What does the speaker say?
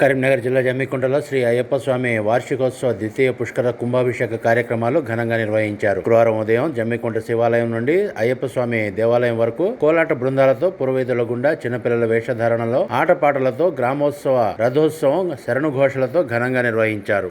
కరీంనగర్ జిల్లా జమ్మికుంటలో శ్రీ అయ్యప్ప స్వామి వార్షికోత్సవ ద్వితీయ పుష్కర కుంభాభిషేక కార్యక్రమాలు ఘనంగా నిర్వహించారు. గురువారం ఉదయం జమ్మికుంట శివాలయం నుండి అయ్యప్ప స్వామి దేవాలయం వరకు కోలాట బృందాలతో పురవీధుల గుండా చిన్నపిల్లల వేషధారణలో ఆటపాటలతో గ్రామోత్సవ రథోత్సవం శరణుఘోషలతో ఘనంగా నిర్వహించారు.